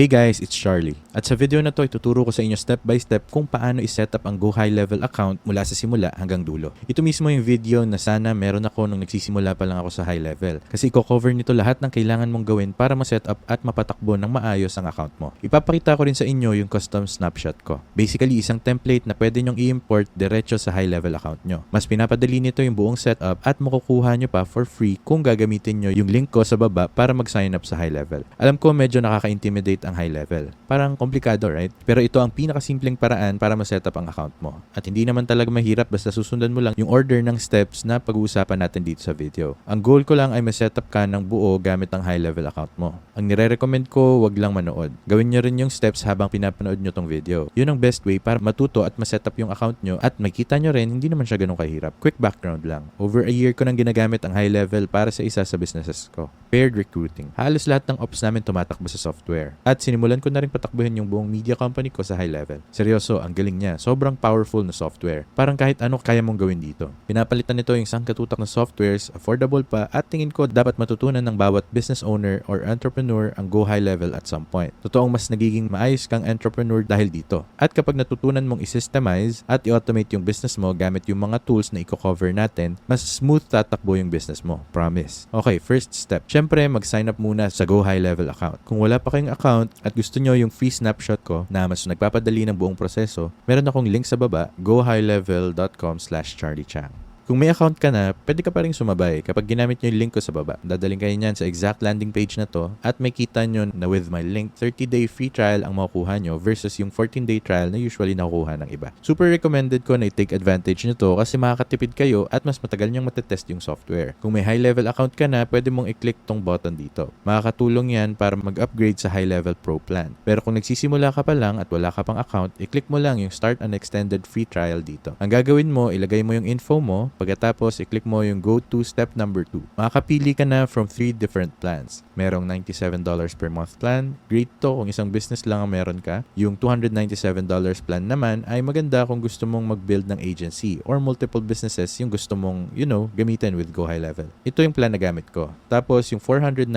Hey guys, it's Charlie. At sa video na to, ituturo ko sa inyo step by step kung paano i-set up ang Go High Level account mula sa simula hanggang dulo. Ito mismo yung video na sana meron ako nung nagsisimula pa lang ako sa high level. Kasi i-cover nito lahat ng kailangan mong gawin para ma-set up at mapatakbo ng maayos ang account mo. Ipapakita ko rin sa inyo yung custom snapshot ko. Basically, isang template na pwede nyong i-import diretso sa high level account nyo. Mas pinapadali nito yung buong setup at makukuha nyo pa for free kung gagamitin nyo yung link ko sa baba para mag-sign up sa high level. Alam ko medyo nakaka-intimidate ang high level. Parang komplikado, right? Pero ito ang pinakasimpleng paraan para ma-set up ang account mo. At hindi naman talaga mahirap basta susundan mo lang yung order ng steps na pag-uusapan natin dito sa video. Ang goal ko lang ay ma-set up ka ng buo gamit ang high level account mo. Ang nire-recommend ko, wag lang manood. Gawin nyo rin yung steps habang pinapanood nyo tong video. Yun ang best way para matuto at ma-set up yung account nyo at makita nyo rin hindi naman siya ganun kahirap. Quick background lang. Over a year ko nang ginagamit ang high level para sa isa sa businesses ko. Paired recruiting. Halos lahat ng ops namin tumatakbo sa software. At sinimulan ko na rin patakbuhin yung buong media company ko sa high level. Seryoso, ang galing niya. Sobrang powerful na software. Parang kahit ano kaya mong gawin dito. Pinapalitan nito yung sangkatutak na softwares, affordable pa, at tingin ko dapat matutunan ng bawat business owner or entrepreneur ang go high level at some point. Totoong mas nagiging maayos kang entrepreneur dahil dito. At kapag natutunan mong i-systemize at i-automate yung business mo gamit yung mga tools na i-cover natin, mas smooth tatakbo yung business mo. Promise. Okay, first step. Syempre, mag-sign up muna sa Go High Level account. Kung wala pa kayong account at gusto nyo yung free snapshot ko na mas nagpapadali ng buong proseso, meron akong link sa baba, gohighlevel.com slash charliechang. Kung may account ka na, pwede ka pa rin sumabay kapag ginamit nyo yung link ko sa baba. Dadaling kayo niyan sa exact landing page na to at may kita nyo na with my link, 30-day free trial ang makukuha nyo versus yung 14-day trial na usually nakukuha ng iba. Super recommended ko na i-take advantage nito kasi makakatipid kayo at mas matagal nyong matetest yung software. Kung may high-level account ka na, pwede mong i-click tong button dito. Makakatulong yan para mag-upgrade sa high-level pro plan. Pero kung nagsisimula ka pa lang at wala ka pang account, i-click mo lang yung start an extended free trial dito. Ang gagawin mo, ilagay mo yung info mo, Pagkatapos, i-click mo yung go to step number 2. Makakapili ka na from 3 different plans. Merong $97 per month plan. Great to kung isang business lang ang meron ka. Yung $297 plan naman ay maganda kung gusto mong mag-build ng agency or multiple businesses yung gusto mong, you know, gamitin with Go High Level. Ito yung plan na gamit ko. Tapos, yung $497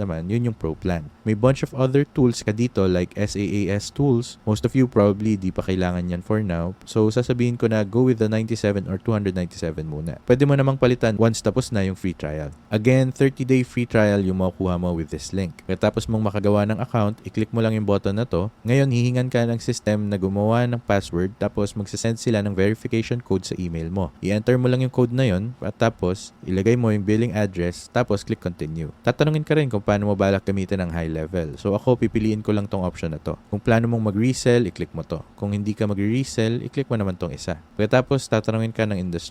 naman, yun yung pro plan. May bunch of other tools ka dito like SaaS tools. Most of you probably di pa kailangan yan for now. So, sasabihin ko na go with the 97 or 297 muna. Pwede mo namang palitan once tapos na yung free trial. Again, 30-day free trial yung makukuha mo with this link. Katapos mong makagawa ng account, i-click mo lang yung button na to. Ngayon, hihingan ka ng system na gumawa ng password tapos magsasend sila ng verification code sa email mo. I-enter mo lang yung code na yon at tapos ilagay mo yung billing address tapos click continue. Tatanungin ka rin kung paano mo balak gamitin ang high level. So ako, pipiliin ko lang tong option na to. Kung plano mong mag-resell, i-click mo to. Kung hindi ka mag-resell, i-click mo naman tong isa. Pagkatapos, tatanungin ka ng industry.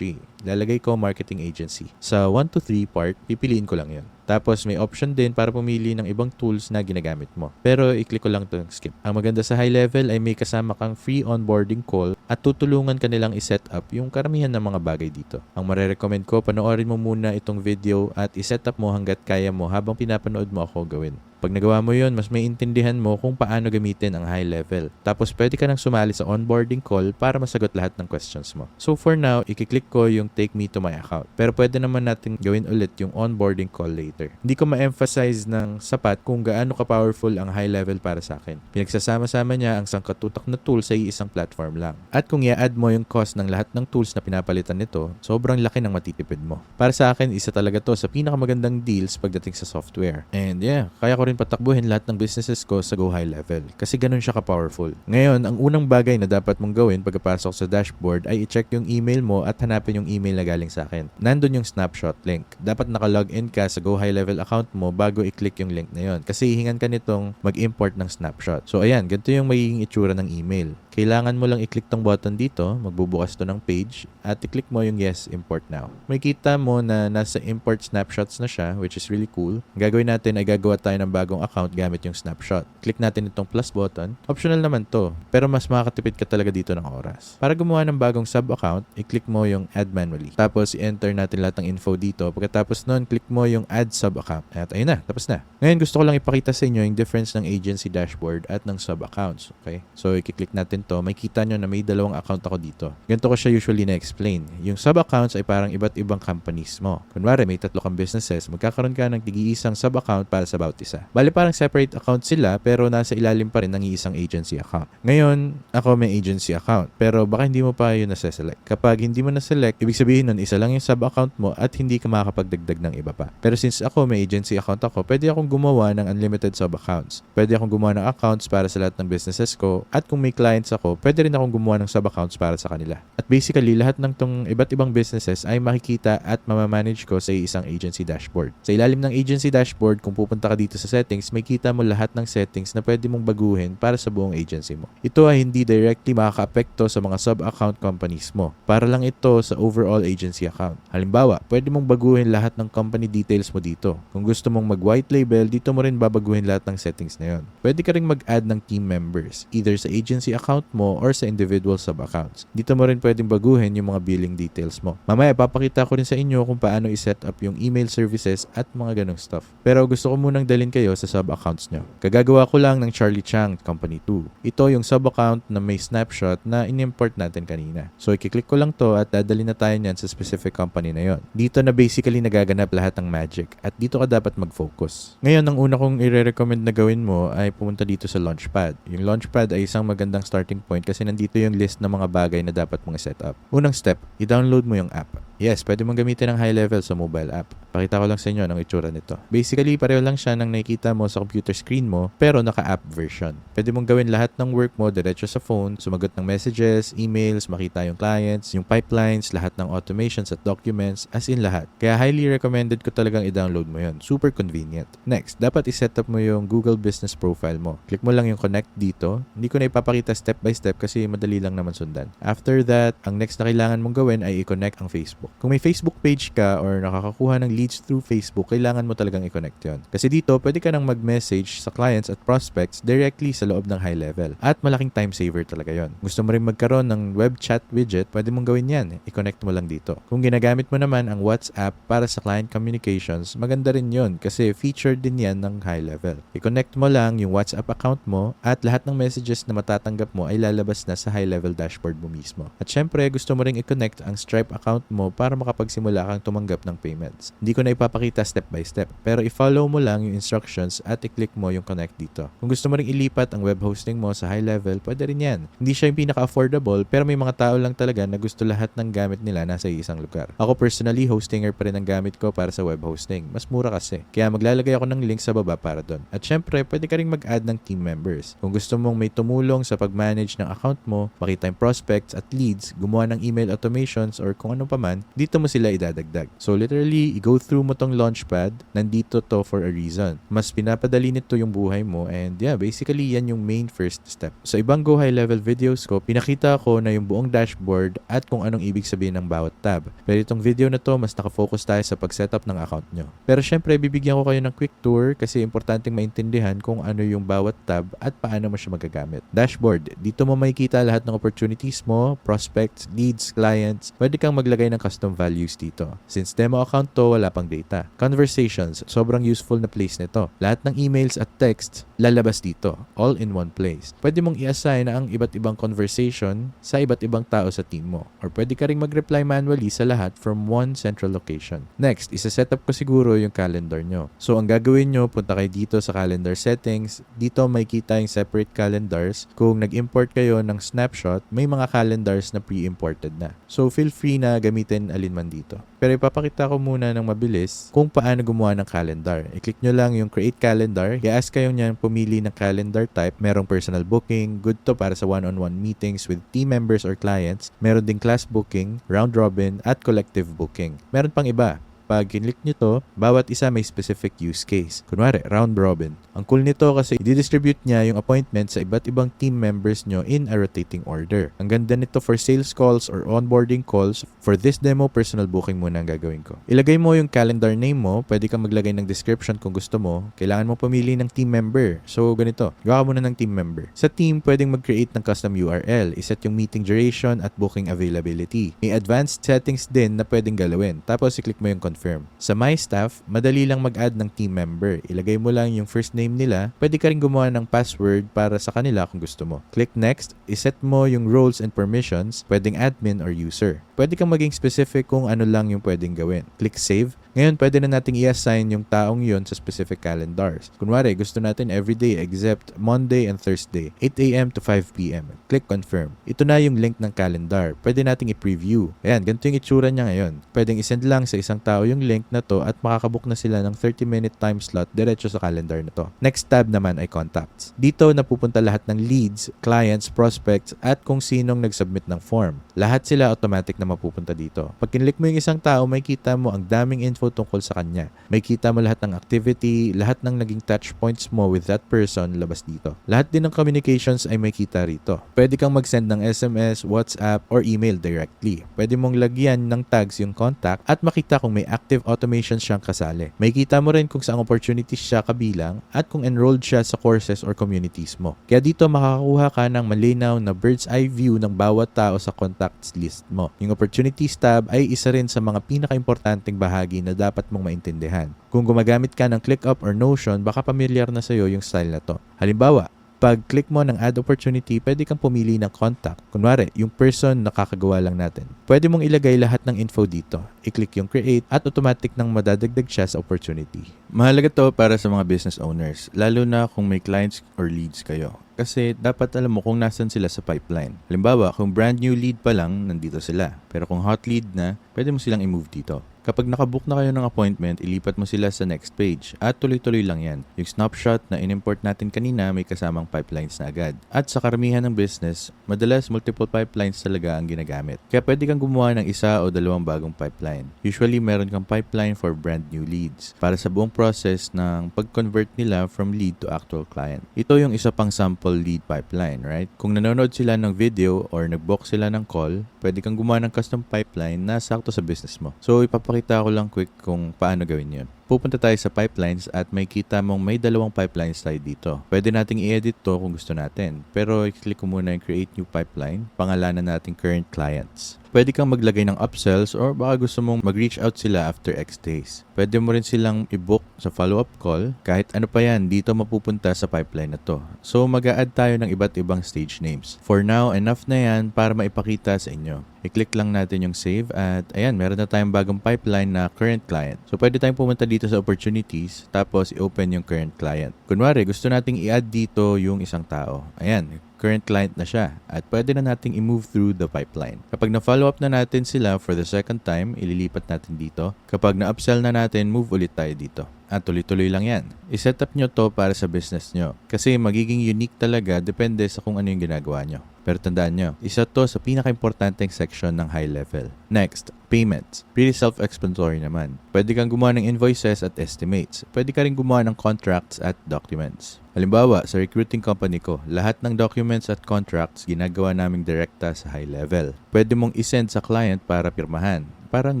Lalagay ko marketing agency. Sa 1 to 3 part, pipiliin ko lang yun. Tapos may option din para pumili ng ibang tools na ginagamit mo. Pero i-click ko lang itong skip. Ang maganda sa high level ay may kasama kang free onboarding call at tutulungan ka nilang i-set up yung karamihan ng mga bagay dito. Ang marerecommend ko, panoorin mo muna itong video at i-set up mo hanggat kaya mo habang pinapanood mo ako gawin. Pag nagawa mo yun, mas may intindihan mo kung paano gamitin ang high level. Tapos pwede ka nang sumali sa onboarding call para masagot lahat ng questions mo. So for now, ikiklik ko yung take me to my account. Pero pwede naman natin gawin ulit yung onboarding call later. Hindi ko ma-emphasize ng sapat kung gaano ka-powerful ang high level para sa akin. Pinagsasama-sama niya ang sangkatutak na tool sa iisang platform lang. At kung i-add mo yung cost ng lahat ng tools na pinapalitan nito, sobrang laki ng matitipid mo. Para sa akin, isa talaga to sa pinakamagandang deals pagdating sa software. And yeah, kaya ko rin patakbuhin lahat ng businesses ko sa Go High Level kasi ganun siya ka-powerful. Ngayon, ang unang bagay na dapat mong gawin pagkapasok sa dashboard ay i-check yung email mo at hanapin yung email na galing sa akin. Nandun yung snapshot link. Dapat nakalogin ka sa Go High Level account mo bago i-click yung link na yon kasi hihingan ka nitong mag-import ng snapshot. So ayan, ganito yung magiging itsura ng email. Kailangan mo lang i-click tong button dito, magbubukas to ng page, at i-click mo yung yes, import now. May kita mo na nasa import snapshots na siya, which is really cool. Ang gagawin natin ay gagawa tayo ng bagong account gamit yung snapshot. Click natin itong plus button. Optional naman to, pero mas makakatipid ka talaga dito ng oras. Para gumawa ng bagong sub-account, i-click mo yung add manually. Tapos, i-enter natin lahat ng info dito. Pagkatapos nun, click mo yung add sub-account. At ayun na, tapos na. Ngayon, gusto ko lang ipakita sa inyo yung difference ng agency dashboard at ng sub-accounts. Okay? So, i-click natin to, may kita nyo na may dalawang account ako dito. Ganito ko siya usually na-explain. Yung sub-accounts ay parang iba't ibang companies mo. Kunwari, may tatlo kang businesses, magkakaroon ka ng tig-iisang sub-account para sa bawat isa. Bali parang separate account sila pero nasa ilalim pa rin ng iisang agency account. Ngayon, ako may agency account pero baka hindi mo pa yun nasa-select. Kapag hindi mo na-select, ibig sabihin nun isa lang yung sub-account mo at hindi ka makakapagdagdag ng iba pa. Pero since ako may agency account ako, pwede akong gumawa ng unlimited sub-accounts. Pwede akong gumawa ng accounts para sa lahat ng businesses ko at kung may clients ako, pwede rin akong gumawa ng sub-accounts para sa kanila. At basically, lahat ng tong iba't ibang businesses ay makikita at mamamanage ko sa isang agency dashboard. Sa ilalim ng agency dashboard, kung pupunta ka dito sa settings, may kita mo lahat ng settings na pwede mong baguhin para sa buong agency mo. Ito ay hindi directly makaka-apekto sa mga sub-account companies mo. Para lang ito sa overall agency account. Halimbawa, pwede mong baguhin lahat ng company details mo dito. Kung gusto mong mag-white label, dito mo rin babaguhin lahat ng settings na yon. Pwede ka rin mag-add ng team members, either sa agency account mo or sa individual sub-accounts. Dito mo rin pwedeng baguhin yung mga billing details mo. Mamaya, papakita ko rin sa inyo kung paano i-set up yung email services at mga ganong stuff. Pero gusto ko munang dalhin kayo sa sub-accounts nyo. Kagagawa ko lang ng Charlie Chang Company 2. Ito yung sub-account na may snapshot na in-import natin kanina. So, ikiklik ko lang to at dadali na tayo niyan sa specific company na yon. Dito na basically nagaganap lahat ng magic at dito ka dapat mag-focus. Ngayon, ang una kong i-recommend na gawin mo ay pumunta dito sa Launchpad. Yung Launchpad ay isang magandang starting point kasi nandito yung list ng mga bagay na dapat mong set up. Unang step, i-download mo yung app. Yes, pwede mong gamitin ng high level sa mobile app. Pakita ko lang sa inyo ng itsura nito. Basically, pareho lang siya ng nakikita mo sa computer screen mo, pero naka-app version. Pwede mong gawin lahat ng work mo diretso sa phone, sumagot ng messages, emails, makita yung clients, yung pipelines, lahat ng automations at documents, as in lahat. Kaya highly recommended ko talagang i-download mo yun. Super convenient. Next, dapat i-set up mo yung Google Business Profile mo. Click mo lang yung connect dito. Hindi ko na ipapakita step by step kasi madali lang naman sundan. After that, ang next na kailangan mong gawin ay i-connect ang Facebook. Kung may Facebook page ka or nakakakuha ng leads through Facebook, kailangan mo talagang i-connect yon. Kasi dito, pwede ka nang mag-message sa clients at prospects directly sa loob ng high level. At malaking time saver talaga yon. Gusto mo rin magkaroon ng web chat widget, pwede mong gawin yan. I-connect mo lang dito. Kung ginagamit mo naman ang WhatsApp para sa client communications, maganda rin yon kasi featured din yan ng high level. I-connect mo lang yung WhatsApp account mo at lahat ng messages na matatanggap mo ay lalabas na sa high level dashboard mo mismo. At syempre, gusto mo rin i-connect ang Stripe account mo para makapagsimula kang tumanggap ng payments. Hindi ko na ipapakita step by step, pero i-follow mo lang yung instructions at i-click mo yung connect dito. Kung gusto mo rin ilipat ang web hosting mo sa high level, pwede rin yan. Hindi siya yung pinaka-affordable, pero may mga tao lang talaga na gusto lahat ng gamit nila nasa isang lugar. Ako personally, hostinger pa rin ang gamit ko para sa web hosting. Mas mura kasi. Kaya maglalagay ako ng link sa baba para doon. At syempre, pwede ka rin mag-add ng team members. Kung gusto mong may tumulong sa pag-manage ng account mo, makita yung prospects at leads, gumawa ng email automations or kung ano pa man, dito mo sila idadagdag. So literally, i-go through mo tong launchpad, nandito to for a reason. Mas pinapadali nito yung buhay mo and yeah, basically yan yung main first step. Sa ibang Go High Level videos ko, pinakita ko na yung buong dashboard at kung anong ibig sabihin ng bawat tab. Pero itong video na to, mas nakafocus tayo sa pag-setup ng account nyo. Pero syempre, bibigyan ko kayo ng quick tour kasi importanteng maintindihan kung ano yung bawat tab at paano mo siya magagamit. Dashboard, dito mo makikita lahat ng opportunities mo, prospects, leads, clients. Pwede kang maglagay ng custom values dito. Since demo account to, wala pang data. Conversations, sobrang useful na place nito. Lahat ng emails at text, lalabas dito. All in one place. Pwede mong i-assign ang iba't ibang conversation sa iba't ibang tao sa team mo. Or pwede ka ring mag-reply manually sa lahat from one central location. Next, isa-set up ko siguro yung calendar nyo. So, ang gagawin nyo, punta kayo dito sa calendar settings. Dito may kita yung separate calendars. Kung nag-import kayo ng snapshot, may mga calendars na pre-imported na. So, feel free na gamitin alin man dito. Pero ipapakita ko muna ng mabilis kung paano gumawa ng calendar. I-click nyo lang yung create calendar. I-ask kayo niyan pumili ng calendar type. Merong personal booking. Good to para sa one-on-one meetings with team members or clients. Meron ding class booking, round robin, at collective booking. Meron pang iba. Pag kinlik nyo to, bawat isa may specific use case. Kunwari, round robin. Ang cool nito kasi i-distribute niya yung appointment sa iba't ibang team members nyo in a rotating order. Ang ganda nito for sales calls or onboarding calls. For this demo, personal booking muna ang gagawin ko. Ilagay mo yung calendar name mo. Pwede kang maglagay ng description kung gusto mo. Kailangan mo pumili ng team member. So, ganito. Gawa ka muna ng team member. Sa team, pwedeng mag-create ng custom URL. Iset yung meeting duration at booking availability. May advanced settings din na pwedeng galawin. Tapos, i-click mo yung confirm. Sa My Staff, madali lang mag-add ng team member. Ilagay mo lang yung first name nila. Pwede ka rin gumawa ng password para sa kanila kung gusto mo. Click Next. Iset mo yung roles and permissions. Pwedeng admin or user. Pwede kang maging specific kung ano lang yung pwedeng gawin. Click Save. Ngayon, pwede na nating i-assign yung taong yon sa specific calendars. Kunwari, gusto natin everyday except Monday and Thursday, 8 a.m. to 5 p.m. Click confirm. Ito na yung link ng calendar. Pwede nating i-preview. Ayan, ganito yung itsura niya ngayon. Pwedeng isend lang sa isang tao yung link na to at makakabook na sila ng 30-minute time slot diretso sa calendar na to. Next tab naman ay contacts. Dito napupunta lahat ng leads, clients, prospects at kung sinong nag-submit ng form. Lahat sila automatic na mapupunta dito. Pag kinlik mo yung isang tao, may kita mo ang daming info tungkol sa kanya. May kita mo lahat ng activity, lahat ng naging touch points mo with that person labas dito. Lahat din ng communications ay may kita rito. Pwede kang mag-send ng SMS, WhatsApp, or email directly. Pwede mong lagyan ng tags yung contact at makita kung may active automations siyang kasali. May kita mo rin kung saang opportunities siya kabilang at kung enrolled siya sa courses or communities mo. Kaya dito makakakuha ka ng malinaw na bird's eye view ng bawat tao sa contacts list mo. Yung opportunities tab ay isa rin sa mga pinaka-importanting bahagi na dapat mong maintindihan. Kung gumagamit ka ng ClickUp or Notion, baka familiar na sa'yo yung style na to. Halimbawa, pag click mo ng add opportunity, pwede kang pumili ng contact. Kunwari, yung person na kakagawa lang natin. Pwede mong ilagay lahat ng info dito. I-click yung create at automatic nang madadagdag siya sa opportunity. Mahalaga to para sa mga business owners, lalo na kung may clients or leads kayo. Kasi dapat alam mo kung nasan sila sa pipeline. Halimbawa, kung brand new lead pa lang, nandito sila. Pero kung hot lead na, pwede mo silang i-move dito. Kapag nakabook na kayo ng appointment, ilipat mo sila sa next page. At tuloy-tuloy lang yan. Yung snapshot na in-import natin kanina may kasamang pipelines na agad. At sa karamihan ng business, madalas multiple pipelines talaga ang ginagamit. Kaya pwede kang gumawa ng isa o dalawang bagong pipeline. Usually, meron kang pipeline for brand new leads para sa buong process ng pag-convert nila from lead to actual client. Ito yung isa pang sample lead pipeline, right? Kung nanonood sila ng video or nag-book sila ng call, pwede kang gumawa ng custom pipeline na sakto sa business mo. So, ipapakita ko lang quick kung paano gawin yun. Pupunta tayo sa pipelines at may kita mong may dalawang pipelines tayo dito. Pwede nating i-edit to kung gusto natin. Pero i-click ko muna yung create new pipeline. Pangalanan natin current clients. Pwede kang maglagay ng upsells or baka gusto mong mag-reach out sila after X days. Pwede mo rin silang i-book sa follow-up call. Kahit ano pa yan, dito mapupunta sa pipeline na to. So mag add tayo ng iba't ibang stage names. For now, enough na yan para maipakita sa inyo. I-click lang natin yung save at ayan, meron na tayong bagong pipeline na current client. So pwede tayong pumunta dito sa opportunities tapos i-open yung current client. Kunwari, gusto nating i-add dito yung isang tao. Ayan, current client na siya at pwede na nating i-move through the pipeline. Kapag na-follow up na natin sila for the second time, ililipat natin dito. Kapag na-upsell na natin, move ulit tayo dito. At tuloy-tuloy lang yan. I-set up nyo to para sa business nyo. Kasi magiging unique talaga depende sa kung ano yung ginagawa nyo. Pero tandaan nyo, isa to sa pinaka-importanteng section ng high level. Next, payments. Pretty self-explanatory naman. Pwede kang gumawa ng invoices at estimates. Pwede ka rin gumawa ng contracts at documents. Halimbawa, sa recruiting company ko, lahat ng documents at contracts ginagawa naming direkta sa high level. Pwede mong isend sa client para pirmahan parang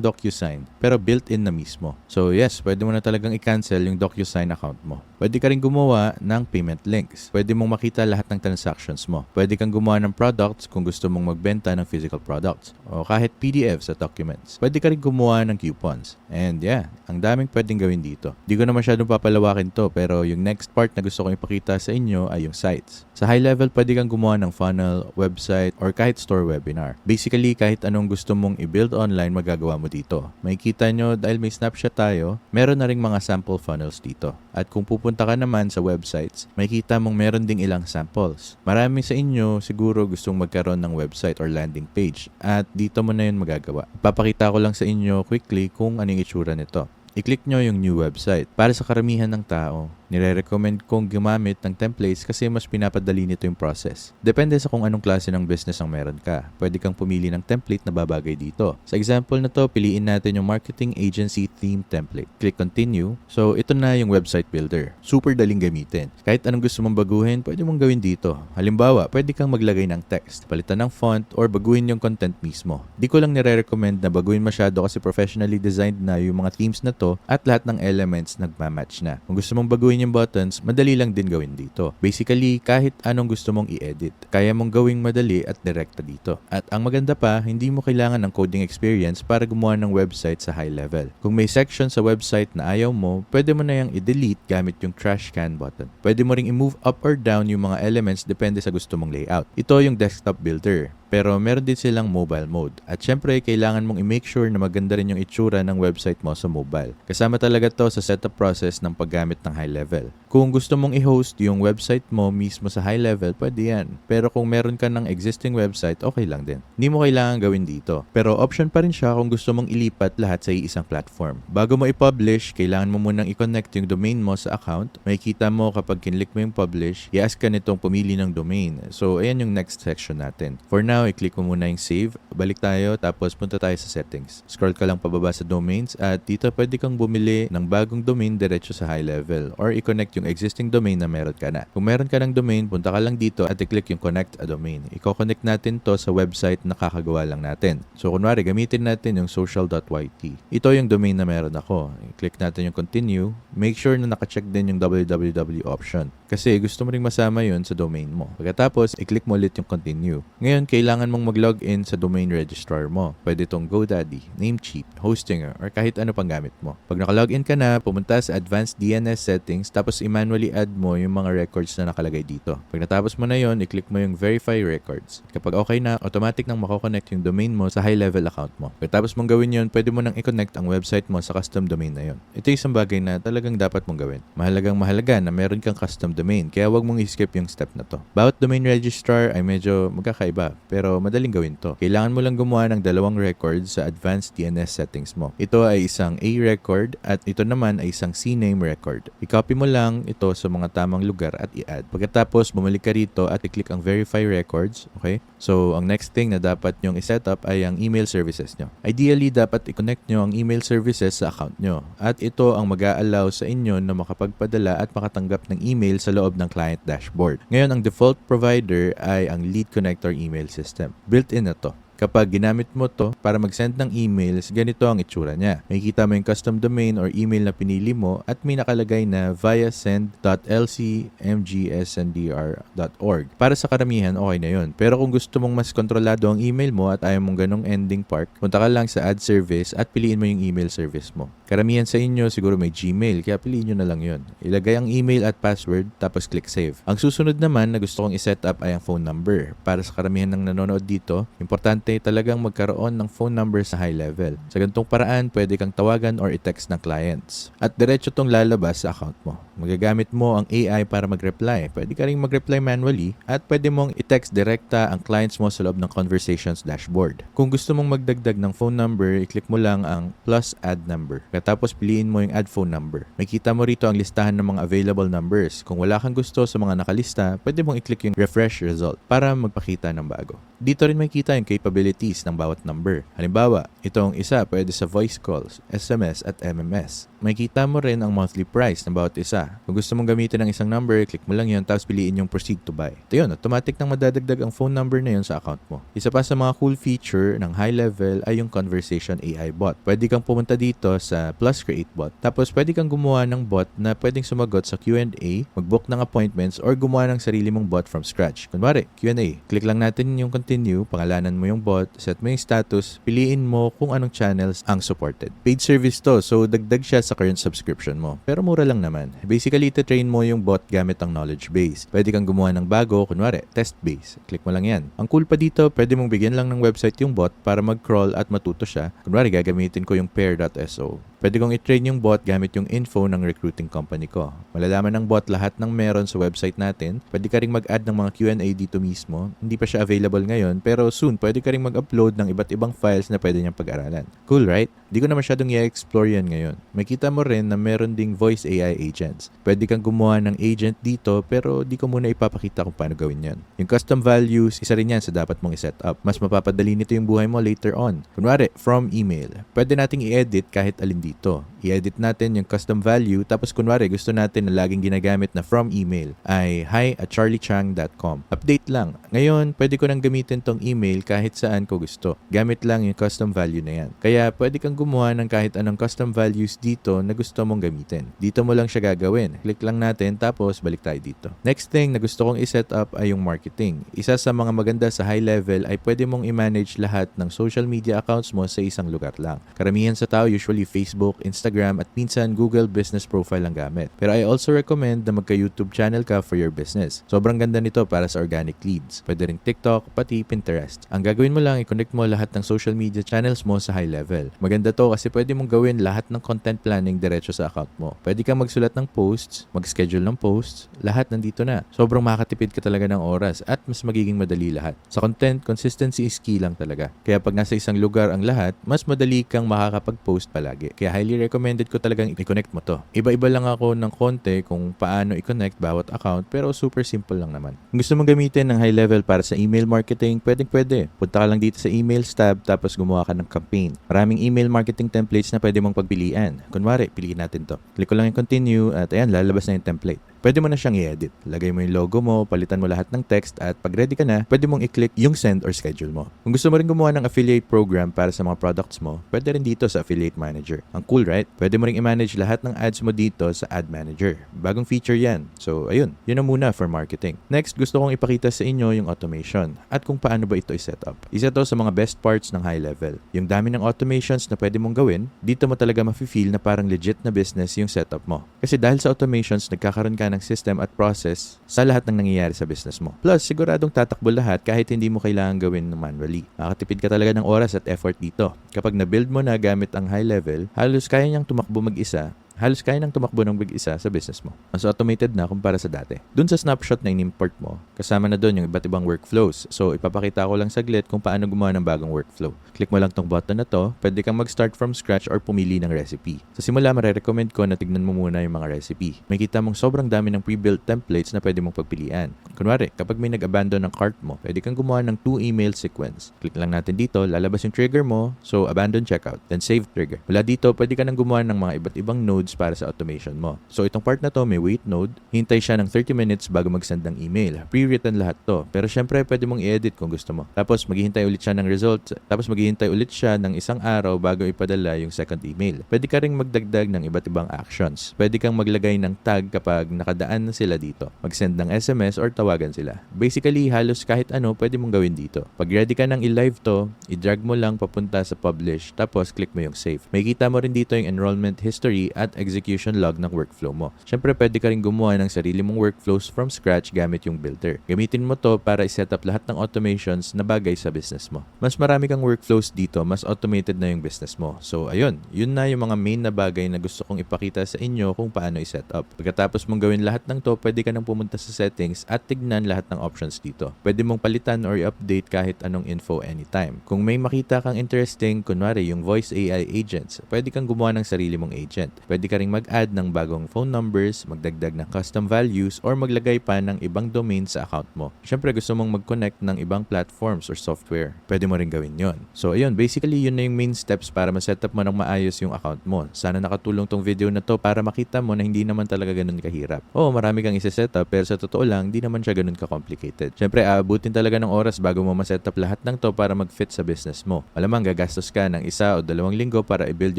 DocuSign, pero built-in na mismo. So yes, pwede mo na talagang i-cancel yung DocuSign account mo. Pwede ka rin gumawa ng payment links. Pwede mong makita lahat ng transactions mo. Pwede kang gumawa ng products kung gusto mong magbenta ng physical products. O kahit PDF sa documents. Pwede ka rin gumawa ng coupons. And yeah, ang daming pwedeng gawin dito. Di ko na masyadong papalawakin to, pero yung next part na gusto kong ipakita sa inyo ay yung sites. Sa high level, pwede kang gumawa ng funnel, website, or kahit store webinar. Basically, kahit anong gusto mong i-build online, magagawa mo dito. May kita nyo, dahil may snapshot tayo, meron na ring mga sample funnels dito. At kung pupunta ka naman sa websites, may kita mong meron ding ilang samples. Marami sa inyo siguro gustong magkaroon ng website or landing page. At dito mo na yun magagawa. Papakita ko lang sa inyo quickly kung anong itsura nito. I-click nyo yung new website. Para sa karamihan ng tao, nire-recommend kong gumamit ng templates kasi mas pinapadali nito yung process. Depende sa kung anong klase ng business ang meron ka. Pwede kang pumili ng template na babagay dito. Sa example na to, piliin natin yung marketing agency theme template. Click continue. So, ito na yung website builder. Super daling gamitin. Kahit anong gusto mong baguhin, pwede mong gawin dito. Halimbawa, pwede kang maglagay ng text, palitan ng font, or baguhin yung content mismo. Di ko lang nire-recommend na baguhin masyado kasi professionally designed na yung mga themes na to at lahat ng elements nagmamatch na. Kung gusto mong baguhin yung buttons, madali lang din gawin dito. Basically, kahit anong gusto mong i-edit, kaya mong gawing madali at direkta dito. At ang maganda pa, hindi mo kailangan ng coding experience para gumawa ng website sa high level. Kung may section sa website na ayaw mo, pwede mo na yung i-delete gamit yung trash can button. Pwede mo ring i-move up or down yung mga elements depende sa gusto mong layout. Ito yung desktop builder. Pero meron din silang mobile mode. At syempre, kailangan mong i-make sure na maganda rin yung itsura ng website mo sa mobile. Kasama talaga to sa setup process ng paggamit ng high level. Kung gusto mong i-host yung website mo mismo sa high level, pwede yan. Pero kung meron ka ng existing website, okay lang din. Hindi mo kailangan gawin dito. Pero option pa rin siya kung gusto mong ilipat lahat sa iisang platform. Bago mo i-publish, kailangan mo munang i-connect yung domain mo sa account. Makikita mo kapag kinlik mo yung publish, i-ask ka nitong pumili ng domain. So, ayan yung next section natin. For now, i-click mo muna yung save. Balik tayo, tapos punta tayo sa settings. Scroll ka lang pababa sa domains at dito pwede kang bumili ng bagong domain diretso sa high level or i-connect yung existing domain na meron ka na. Kung meron ka ng domain, punta ka lang dito at i-click yung connect a domain. I-connect natin to sa website na kakagawa lang natin. So, kunwari, gamitin natin yung social.yt. Ito yung domain na meron ako. I-click natin yung continue. Make sure na nakacheck din yung www option. Kasi gusto mo ring masama yun sa domain mo. Pagkatapos, i-click mo ulit yung continue. Ngayon, kailangan mong mag-login sa domain registrar mo. Pwede itong GoDaddy, Namecheap, Hostinger, or kahit ano pang gamit mo. Pag nakalogin ka na, pumunta sa Advanced DNS Settings, tapos i-manually add mo yung mga records na nakalagay dito. Pag natapos mo na yon, i-click mo yung Verify Records. Kapag okay na, automatic nang mako-connect yung domain mo sa high-level account mo. Pagkatapos mong gawin yon, pwede mo nang i-connect ang website mo sa custom domain na yon. Ito yung isang bagay na talagang dapat mong gawin. Mahalagang mahalaga na meron kang custom domain, kaya wag mong i-skip yung step na to. Bawat domain registrar ay medyo magkakaiba, pero madaling gawin to. Kailangan mo lang gumawa ng dalawang records sa advanced DNS settings mo. Ito ay isang A record at ito naman ay isang CNAME record. I-copy mo lang ito sa mga tamang lugar at i-add. Pagkatapos, bumalik ka rito at i-click ang verify records, okay? So, ang next thing na dapat nyong i-setup ay ang email services nyo. Ideally, dapat i-connect nyo ang email services sa account nyo. At ito ang mag allow sa inyo na makapagpadala at makatanggap ng email sa loob ng client dashboard. Ngayon, ang default provider ay ang Lead Connector email system. Built-in na to. Kapag ginamit mo to para mag-send ng emails, ganito ang itsura niya. Makikita mo yung custom domain or email na pinili mo at may nakalagay na via send.lcmgsndr.org. Para sa karamihan, okay na yun. Pero kung gusto mong mas kontrolado ang email mo at ayaw mong ganong ending part, punta ka lang sa ad service at piliin mo yung email service mo. Karamihan sa inyo siguro may Gmail, kaya piliin nyo na lang yun. Ilagay ang email at password, tapos click save. Ang susunod naman na gusto kong iset up ay ang phone number. Para sa karamihan ng nanonood dito, importante talagang magkaroon ng phone number sa high level. Sa ganitong paraan, pwede kang tawagan or i-text ng clients. At diretso tong lalabas sa account mo. Magagamit mo ang AI para mag-reply. Pwede ka rin mag-reply manually at pwede mong i-text direkta ang clients mo sa loob ng conversations dashboard. Kung gusto mong magdagdag ng phone number, i-click mo lang ang plus add number. Katapos piliin mo yung add phone number. Makita mo rito ang listahan ng mga available numbers. Kung wala kang gusto sa mga nakalista, pwede mong i-click yung refresh result para magpakita ng bago. Dito rin makikita yung capabilities ng bawat number. Halimbawa, itong isa pwede sa voice calls, SMS at MMS. Makikita mo rin ang monthly price ng bawat isa. Kung gusto mong gamitin ang isang number, click mo lang yun tapos piliin yung proceed to buy. Ito yun, automatic nang madadagdag ang phone number na yun sa account mo. Isa pa sa mga cool feature ng high level ay yung conversation AI bot. Pwede kang pumunta dito sa plus create bot. Tapos pwede kang gumawa ng bot na pwedeng sumagot sa Q&A, mag-book ng appointments, or gumawa ng sarili mong bot from scratch. Kunwari, Q&A. Click lang natin yung continue, pangalanan mo yung bot, set mo yung status, piliin mo kung anong channels ang supported. Paid service to, so dagdag siya sa current subscription mo. Pero mura lang naman. Basically, ito-train mo yung bot gamit ang knowledge base. Pwede kang gumawa ng bago, kunwari, test base. Click mo lang yan. Ang cool pa dito, pwede mong bigyan lang ng website yung bot para mag-crawl at matuto siya. Kunwari, gagamitin ko yung pair.so. Pwede kong i-train yung bot gamit yung info ng recruiting company ko. Malalaman ng bot lahat ng meron sa website natin. Pwede ka ring mag-add ng mga Q&A dito mismo. Hindi pa siya available ngayon, pero soon pwede ka ring mag-upload ng iba't ibang files na pwede niyang pag-aralan. Cool, right? Di ko na masyadong i-explore yan ngayon. Makita mo rin na meron ding voice AI agents. Pwede kang gumawa ng agent dito, pero di ko muna ipapakita kung paano gawin yan. Yung custom values, isa rin yan sa dapat mong i-set up. Mas mapapadali nito yung buhay mo later on. Kunwari, from email. Pwede nating i-edit kahit alin dito. I-edit natin yung custom value tapos kunwari gusto natin na laging ginagamit na from email ay hi at charliechang.com. Update lang. Ngayon, pwede ko nang gamitin tong email kahit saan ko gusto. Gamit lang yung custom value na yan. Kaya pwede kang gumawa ng kahit anong custom values dito na gusto mong gamitin. Dito mo lang siya gagawin. Click lang natin tapos balik tayo dito. Next thing na gusto kong i-set up ay yung marketing. Isa sa mga maganda sa high level ay pwede mong i-manage lahat ng social media accounts mo sa isang lugar lang. Karamihan sa tao usually Facebook Facebook, Instagram at minsan Google Business Profile ang gamit. Pero I also recommend na magka-YouTube channel ka for your business. Sobrang ganda nito para sa organic leads. Pwede rin TikTok, pati Pinterest. Ang gagawin mo lang, i-connect mo lahat ng social media channels mo sa high level. Maganda to kasi pwede mong gawin lahat ng content planning diretso sa account mo. Pwede kang magsulat ng posts, mag-schedule ng posts, lahat nandito na. Sobrang makakatipid ka talaga ng oras at mas magiging madali lahat. Sa content, consistency is key lang talaga. Kaya pag nasa isang lugar ang lahat, mas madali kang makakapag-post palagi. Kaya highly recommended ko talagang i-connect mo to. Iba-iba lang ako ng konti kung paano i-connect bawat account pero super simple lang naman. Kung gusto mong gamitin ng high level para sa email marketing, pwedeng pwede. Punta ka lang dito sa emails tab tapos gumawa ka ng campaign. Maraming email marketing templates na pwede mong pagpilian. Kunwari, piliin natin to. Click ko lang yung continue at ayan, lalabas na yung template. Pwede mo na siyang i-edit. Lagay mo yung logo mo, palitan mo lahat ng text at pag ready ka na, pwede mong i-click yung send or schedule mo. Kung gusto mo rin gumawa ng affiliate program para sa mga products mo, pwede rin dito sa Affiliate Manager. Ang cool, right? Pwede mo rin i-manage lahat ng ads mo dito sa Ad Manager. Bagong feature yan. So, ayun. Yun na muna for marketing. Next, gusto kong ipakita sa inyo yung automation at kung paano ba ito i-set up. Isa to sa mga best parts ng high level. Yung dami ng automations na pwede mong gawin, dito mo talaga mafe-feel na parang legit na business yung setup mo. Kasi dahil sa automations, nagkakaroon ka ng system at process sa lahat ng nangyayari sa business mo. Plus, siguradong tatakbo lahat kahit hindi mo kailangan gawin manually. Makakatipid ka talaga ng oras at effort dito. Kapag na-build mo na gamit ang high level, halos kaya niyang tumakbo mag-isa halos kaya nang tumakbo ng big-isa sa business mo. Mas automated na kumpara sa dati. Doon sa snapshot na in-import mo, kasama na doon yung iba't ibang workflows. So, ipapakita ko lang saglit kung paano gumawa ng bagong workflow. Click mo lang tong button na to, pwede kang mag-start from scratch or pumili ng recipe. Sa simula, mare-recommend ko na tignan mo muna yung mga recipe. May kita mong sobrang dami ng pre-built templates na pwede mong pagpilian. Kunwari, kapag may nag-abandon ng cart mo, pwede kang gumawa ng two email sequence. Click lang natin dito, lalabas yung trigger mo, so abandon checkout, then save trigger. Mula dito, pwede ka nang gumawa ng mga iba't ibang nodes para sa automation mo. So itong part na to, may wait node, hintay siya ng 30 minutes bago mag-send ng email. Pre-written lahat to. Pero syempre, pwede mong i-edit kung gusto mo. Tapos maghihintay ulit siya ng results, tapos maghihintay ulit siya ng isang araw bago ipadala yung second email. Pwede ka ring magdagdag ng iba't ibang actions. Pwede kang maglagay ng tag kapag nakadaan na sila dito. Mag-send ng SMS or tawagan sila. Basically, halos kahit ano pwede mong gawin dito. Pag ready ka nang i-live to, i-drag mo lang papunta sa publish, tapos click mo yung save. May kita mo rin dito yung enrollment history at execution log ng workflow mo. Syempre, pwede ka rin gumawa ng sarili mong workflows from scratch gamit yung builder. Gamitin mo to para i-set up lahat ng automations na bagay sa business mo. Mas marami kang workflows dito, mas automated na yung business mo. So, ayun, yun na yung mga main na bagay na gusto kong ipakita sa inyo kung paano i-set up. Pagkatapos mong gawin lahat ng to, pwede ka nang pumunta sa settings at tignan lahat ng options dito. Pwede mong palitan or i-update kahit anong info anytime. Kung may makita kang interesting, kunwari yung voice AI agents, pwede kang gumawa ng sarili mong agent. Pwede ka ring mag-add ng bagong phone numbers, magdagdag ng custom values, or maglagay pa ng ibang domain sa account mo. Siyempre, gusto mong mag-connect ng ibang platforms or software. Pwede mo rin gawin yon. So, ayun, basically, yun na yung main steps para ma-set up mo ng maayos yung account mo. Sana nakatulong tong video na to para makita mo na hindi naman talaga ganun kahirap. Oo, marami kang isa-set up, pero sa totoo lang, hindi naman siya ganun ka-complicated. Siyempre, aabutin talaga ng oras bago mo ma-set up lahat ng to para mag-fit sa business mo. Malamang gagastos ka ng isa o dalawang linggo para i-build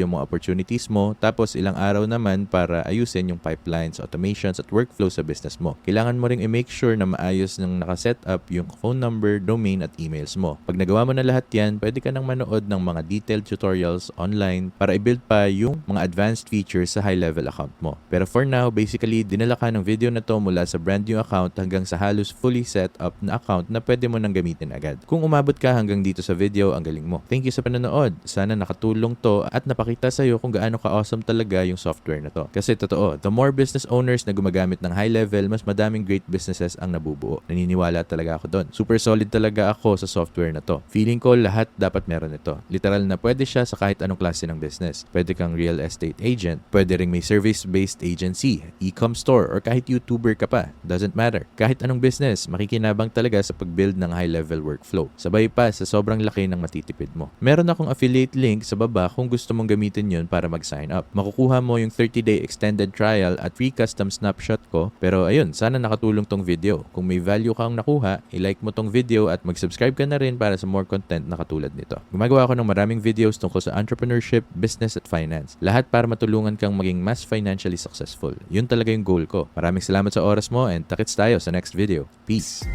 yung mga opportunities mo, tapos ilang araw naman para ayusin yung pipelines, automations, at workflow sa business mo. Kailangan mo ring i-make sure na maayos ng nakaset up yung phone number, domain, at emails mo. Pag nagawa mo na lahat yan, pwede ka nang manood ng mga detailed tutorials online para i-build pa yung mga advanced features sa high-level account mo. Pero for now, basically, dinala ka ng video na to mula sa brand new account hanggang sa halos fully set up na account na pwede mo nang gamitin agad. Kung umabot ka hanggang dito sa video, ang galing mo. Thank you sa panonood. Sana nakatulong to at napakita sa'yo kung gaano ka-awesome talaga yung software na to. Kasi totoo, the more business owners na gumagamit ng high level, mas madaming great businesses ang nabubuo. Naniniwala talaga ako doon. Super solid talaga ako sa software na to. Feeling ko lahat dapat meron ito. Literal na pwede siya sa kahit anong klase ng business. Pwede kang real estate agent, pwede ring may service-based agency, e-com store, or kahit YouTuber ka pa. Doesn't matter. Kahit anong business, makikinabang talaga sa pag-build ng high-level workflow. Sabay pa sa sobrang laki ng matitipid mo. Meron akong affiliate link sa baba kung gusto mong gamitin yun para mag-sign up. Makukuha mo yung 30-day extended trial at free custom snapshot ko. Pero ayun, sana nakatulong tong video. Kung may value kang nakuha, i-like mo tong video at mag-subscribe ka na rin para sa more content na katulad nito. Gumagawa ako ng maraming videos tungkol sa entrepreneurship, business at finance. Lahat para matulungan kang maging mas financially successful. Yun talaga yung goal ko. Maraming salamat sa oras mo and takits tayo sa next video. Peace!